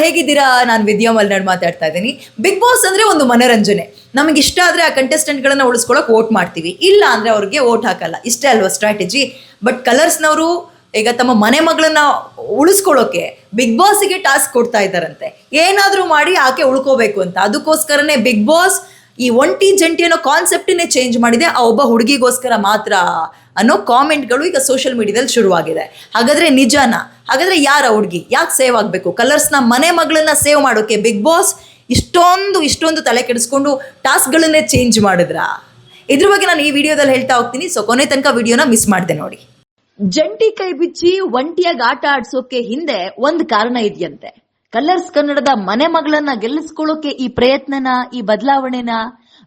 ಹೇಗಿದ್ದೀರಾ? ನಾನು ವಿದ್ಯಾ ಮಲ್ನಾಡ್ ಮಾತಾಡ್ತಾ ಇದ್ದೀನಿ. ಬಿಗ್ ಬಾಸ್ ಅಂದರೆ ಒಂದು ಮನೋರಂಜನೆ. ನಮಗೆ ಇಷ್ಟ ಆದರೆ ಆ ಕಂಟೆಸ್ಟೆಂಟ್ಗಳನ್ನ ಉಳಿಸ್ಕೊಳಕ್ಕೆ ವೋಟ್ ಮಾಡ್ತೀವಿ. ಇಲ್ಲ ಅಂದರೆ ಅವ್ರಿಗೆ ವೋಟ್ ಹಾಕಲ್ಲ. ಇಷ್ಟೇ ಅಲ್ವಾ ಸ್ಟ್ರಾಟಜಿ ಬಟ್ ಕಲರ್ಸ್ನವರು ಈಗ ತಮ್ಮ ಮನೆ ಮಗಳನ್ನ ಉಳಿಸ್ಕೊಳ್ಳೋಕೆ ಬಿಗ್ ಬಾಸ್ಗೆ ಟಾಸ್ಕ್ ಕೊಡ್ತಾ ಇದ್ದಾರಂತೆ. ಏನಾದರೂ ಮಾಡಿ ಆಕೆ ಉಳ್ಕೋಬೇಕು ಅಂತ. ಅದಕ್ಕೋಸ್ಕರನೇ ಬಿಗ್ ಬಾಸ್ ಈ ಒಂಟಿ ಜಂಟಿ ಅನ್ನೋ ಕಾನ್ಸೆಪ್ಟನ್ನೇ ಚೇಂಜ್ ಮಾಡಿದೆ. ಆ ಒಬ್ಬ ಹುಡುಗಿಗೋಸ್ಕರ ಮಾತ್ರ ಅನ್ನೋ ಕಾಮೆಂಟ್ಗಳು ಈಗ ಸೋಷಿಯಲ್ ಮೀಡಿಯಾದಲ್ಲಿ ಶುರುವಾಗಿದೆ. ಹಾಗಾದ್ರೆ ನಿಜಾನ? ಹಾಗಾದ್ರೆ ಯಾರ ಹುಡುಗಿ? ಯಾಕೆ ಸೇವ್ ಆಗಬೇಕು? ಕಲರ್ಸ್ನ ಮನೆ ಮಗಳನ್ನ ಸೇವ್ ಮಾಡೋಕೆ ಬಿಗ್ ಬಾಸ್ ಇಷ್ಟೊಂದು ಇಷ್ಟೊಂದು ತಲೆ ಕೆಡಿಸ್ಕೊಂಡು ಟಾಸ್ಕ್ಗಳನ್ನೇ ಚೇಂಜ್ ಮಾಡಿದ್ರಾ? ಇದ್ರ ಬಗ್ಗೆ ನಾನು ಈ ವಿಡಿಯೋದಲ್ಲಿ ಹೇಳ್ತಾ ಹೋಗ್ತೀನಿ. ಸೊ ಕೊನೆ ತನಕ ವಿಡಿಯೋನ ಮಿಸ್ ಮಾಡಿದೆ ನೋಡಿ. ಜಂಟಿ ಕೈ ಬಿಚ್ಚಿ ಒಂಟಿಯಾಗಿ ಆಟ ಆಡ್ಸೋಕೆ ಹಿಂದೆ ಒಂದು ಕಾರಣ ಇದೆಯಂತೆ. ಕಲರ್ಸ್ ಕನ್ನಡದ ಮನೆ ಮಗಳನ್ನ ಗೆಲ್ಲಿಸ್ಕೊಳ್ಳೋಕೆ ಈ ಪ್ರಯತ್ನನ, ಈ ಬದಲಾವಣೆನ,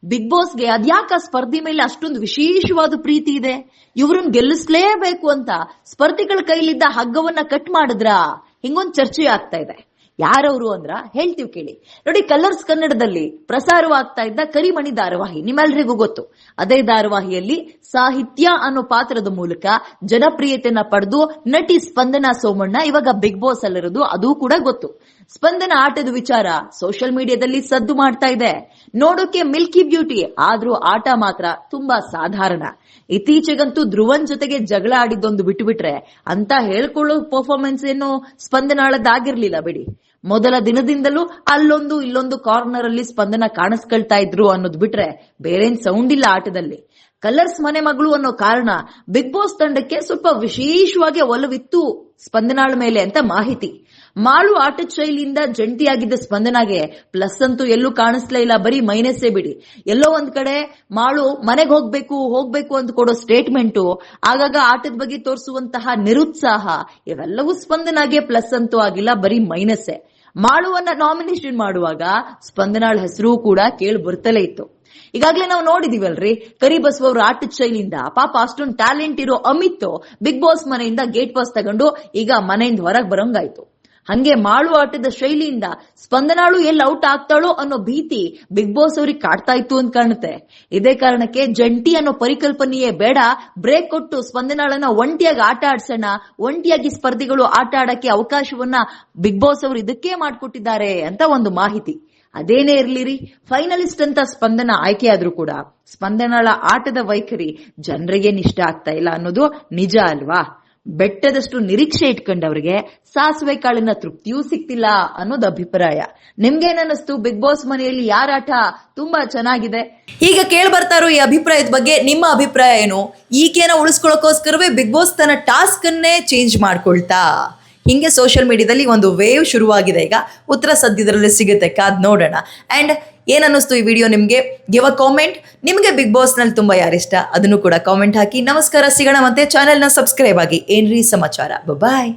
ಬಿಗ್ ಬಾಸ್ಗೆ ಅದ್ಯಾಕ ಸ್ಪರ್ಧಿ ಮೇಲೆ ಅಷ್ಟೊಂದು ವಿಶೇಷವಾದ ಪ್ರೀತಿ ಇದೆ? ಇವ್ರನ್ನ ಗೆಲ್ಲಿಸ್ಲೇಬೇಕು ಅಂತ ಸ್ಪರ್ಧಿಗಳ ಕೈಲಿದ್ದ ಹಗ್ಗವನ್ನ ಕಟ್ ಮಾಡಿದ್ರಾ? ಹಿಂಗೊಂದ್ ಚರ್ಚೆ ಆಗ್ತಾ ಇದೆ. ಯಾರವರು ಅಂದ್ರ ಹೇಳ್ತೀವಿ ಕೇಳಿ. ನೋಡಿ, ಕಲರ್ಸ್ ಕನ್ನಡದಲ್ಲಿ ಪ್ರಸಾರವಾಗ್ತಾ ಇದ್ದ ಕರಿಮಣಿ ಧಾರಾವಾಹಿ, ನಿಮ್ಮೆಲ್ರಿಗೂ ಗೊತ್ತು. ಅದೇ ಧಾರಾವಾಹಿಯಲ್ಲಿ ಸಾಹಿತ್ಯ ಅನ್ನೋ ಪಾತ್ರದ ಮೂಲಕ ಜನಪ್ರಿಯತೆಯನ್ನ ಪಡೆದು ನಟಿ ಸ್ಪಂದನಾ ಸೋಮಣ್ಣ ಇವಾಗ ಬಿಗ್ ಬಾಸ್ ಅಲ್ಲಿರೋದು ಅದು ಕೂಡ ಗೊತ್ತು. ಸ್ಪಂದನ ಆಟದ ವಿಚಾರ ಸೋಷಿಯಲ್ ಮೀಡಿಯಾದಲ್ಲಿ ಸದ್ದು ಮಾಡ್ತಾ ಇದೆ. ನೋಡೋಕೆ ಮಿಲ್ಕಿ ಬ್ಯೂಟಿ ಆದ್ರೂ ಆಟ ಮಾತ್ರ ತುಂಬಾ ಸಾಧಾರಣ. ಇತ್ತೀಚೆಗಂತೂ ಧ್ರುವನ್ ಜೊತೆಗೆ ಜಗಳ ಆಡಿದ್ದೊಂದು ಬಿಟ್ಟುಬಿಟ್ರೆ ಅಂತ ಹೇಳ್ಕೊಳ್ಳೋ ಪರ್ಫಾರ್ಮೆನ್ಸ್ ಏನು ಸ್ಪಂದನಾಳದ್ದಾಗಿರ್ಲಿಲ್ಲ ಬಿಡಿ. ಮೊದಲ ದಿನದಿಂದಲೂ ಅಲ್ಲೊಂದು ಇಲ್ಲೊಂದು ಕಾರ್ನರ್ ಅಲ್ಲಿ ಸ್ಪಂದನ ಕಾಣಿಸ್ಕೊಳ್ತಾ ಇದ್ರು ಅನ್ನೋದು ಬಿಟ್ರೆ ಬೇರೇನ್ ಸೌಂಡ್ ಇಲ್ಲ ಆಟದಲ್ಲಿ. ಕಲರ್ಸ್ ಮನೆ ಮಗಳು ಅನ್ನೋ ಕಾರಣ ಬಿಗ್ ಬಾಸ್ ತಂಡಕ್ಕೆ ಸ್ವಲ್ಪ ವಿಶೇಷವಾಗಿ ಒಲವಿತ್ತು ಸ್ಪಂದನಾಳ ಮೇಲೆ ಅಂತ ಮಾಹಿತಿ. ಮಾಳು ಆಟದ ಶೈಲಿಯಿಂದ ಜಂಟಿಯಾಗಿದ್ದ ಸ್ಪಂದನಾಗೆ ಪ್ಲಸ್ ಅಂತೂ ಎಲ್ಲೂ ಕಾಣಿಸ್ಲೇ ಇಲ್ಲ, ಬರೀ ಮೈನಸ್ಸೇ ಬಿಡಿ. ಎಲ್ಲೋ ಒಂದ್ ಕಡೆ ಮಾಳು ಮನೆಗೆ ಹೋಗ್ಬೇಕು ಹೋಗ್ಬೇಕು ಅಂತ ಕೊಡೋ ಸ್ಟೇಟ್ಮೆಂಟು ಆಗಾಗ ಆಟದ ಬಗ್ಗೆ ತೋರಿಸುವಂತಹ ನಿರುತ್ಸಾಹ, ಇವೆಲ್ಲವೂ ಸ್ಪಂದನಾಗೆ ಪ್ಲಸ್ ಅಂತೂ ಆಗಿಲ್ಲ, ಬರೀ ಮೈನಸ್ಸೇ. ಮಾಳುವನ್ನ ನಾಮಿನೇಷನ್ ಮಾಡುವಾಗ ಸ್ಪಂದನಾಳ್ ಹೆಸರು ಕೂಡ ಕೇಳಿ ಬರ್ತಲೇ ಇತ್ತು. ಈಗಾಗಲೇ ನಾವು ನೋಡಿದೀವಲ್ರಿ ಕರಿಬಸವ ಅವ್ರ ಆಟದ ಶೈಲಿಯಿಂದ, ಪಾಪ ಅಷ್ಟೊಂದು ಟ್ಯಾಲೆಂಟ್ ಇರೋ ಅಮಿತ್ ಬಿಗ್ ಬಾಸ್ ಮನೆಯಿಂದ ಗೇಟ್ ಪಾಸ್ ತಗೊಂಡು ಈಗ ಮನೆಯಿಂದ ಹೊರಗೆ ಬರಂಗಾಯ್ತು. ಹಂಗೆ ಮಾಳು ಆಟದ ಶೈಲಿಯಿಂದ ಸ್ಪಂದನಾಳು ಎಲ್ಲಿ ಔಟ್ ಆಗ್ತಾಳೋ ಅನ್ನೋ ಭೀತಿ ಬಿಗ್ ಬಾಸ್ ಅವ್ರಿಗೆ ಕಾಡ್ತಾ ಇತ್ತು ಅಂತ ಕಾಣುತ್ತೆ. ಇದೇ ಕಾರಣಕ್ಕೆ ಜಂಟಿ ಅನ್ನೋ ಪರಿಕಲ್ಪನೆಯೇ ಬೇಡ, ಬ್ರೇಕ್ ಕೊಟ್ಟು ಸ್ಪಂದನಾಳನ್ನ ಒಂಟಿಯಾಗಿ ಆಟ ಆಡ್ಸೋಣ, ಒಂಟಿಯಾಗಿ ಸ್ಪರ್ಧಿಗಳು ಆಟ ಆಡಕ್ಕೆ ಅವಕಾಶವನ್ನ ಬಿಗ್ ಬಾಸ್ ಅವರು ಇದಕ್ಕೆ ಮಾಡಿಕೊಟ್ಟಿದ್ದಾರೆ ಅಂತ ಒಂದು ಮಾಹಿತಿ. ಅದೇನೇ ಇರ್ಲಿರಿ, ಫೈನಲಿಸ್ಟ್ ಅಂತ ಸ್ಪಂದನ ಆಯ್ಕೆಯಾದ್ರೂ ಕೂಡ ಸ್ಪಂದನಾಳ ಆಟದ ವೈಖರಿ ಜನರಿಗೆ ಇಷ್ಟ ಆಗ್ತಾ ಇಲ್ಲ ಅನ್ನೋದು ನಿಜ ಅಲ್ವಾ? ಬೆಟ್ಟದಷ್ಟು ನಿರೀಕ್ಷೆ ಇಟ್ಕೊಂಡವ್ರಿಗೆ ಸಾಸಿವೆ ಕಾಳಿನ ತೃಪ್ತಿಯೂ ಸಿಕ್ತಿಲ್ಲ ಅನ್ನೋದು ಅಭಿಪ್ರಾಯ. ನಿಮ್ಗೇನನ್ನಿಸ್ತು? ಬಿಗ್ ಬಾಸ್ ಮನೆಯಲ್ಲಿ ಯಾರ ಆಟ? ತುಂಬಾ ಚೆನ್ನಾಗಿದೆ. ಈಗ ಕೇಳಿ ಬರ್ತಾ ಈ ಅಭಿಪ್ರಾಯದ ಬಗ್ಗೆ ನಿಮ್ಮ ಅಭಿಪ್ರಾಯ ಏನು? ಈಕೆನ ಉಳಿಸ್ಕೊಳ್ಳೋಕೋಸ್ಕರವೇ ಬಿಗ್ ಬಾಸ್ ತನ್ನ ಟಾಸ್ಕ್ ಅನ್ನೇ ಚೇಂಜ್ ಮಾಡ್ಕೊಳ್ತಾ? ಹಿಂಗೆ ಸೋಷಿಯಲ್ ಮೀಡಿಯಾದಲ್ಲಿ ಒಂದು ವೇವ್ ಶುರುವಾಗಿದೆ ಈಗ. ಉತ್ತರ ಸದ್ಯದರಲ್ಲಿ ಸಿಗುತ್ತೆ ಕಾದ್ ನೋಡೋಣ. ಆ್ಯಂಡ್ ಏನನ್ನಿಸ್ತು ಈ ವಿಡಿಯೋ ನಿಮಗೆ? ಗಿವ್ ಅ ಕಾಮೆಂಟ್ ನಿಮಗೆ ಬಿಗ್ ಬಾಸ್ನಲ್ಲಿ ತುಂಬ ಯಾರಿಷ್ಟ? ಅದನ್ನು ಕೂಡ ಕಾಮೆಂಟ್ ಹಾಕಿ. ನಮಸ್ಕಾರ, ಸಿಗೋಣ ಮತ್ತೆ ಚಾನೆಲ್ನ ಸಬ್ಸ್ಕ್ರೈಬ್ ಆಗಿ. ಏನ್ರಿ ಸಮಾಚಾರ? ಬಾಯ್